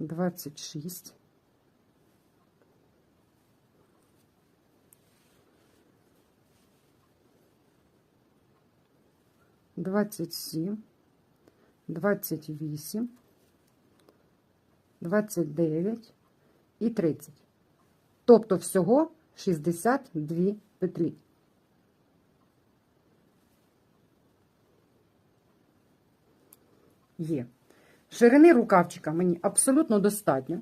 три, двадцять чотири, двадцять п'ять, двадцять шість, двадцять сім, двадцять вісім, двадцять дев'ять і тридцять. Тобто всього 62 петлі. Є. Ширини рукавчика мені абсолютно достатньо.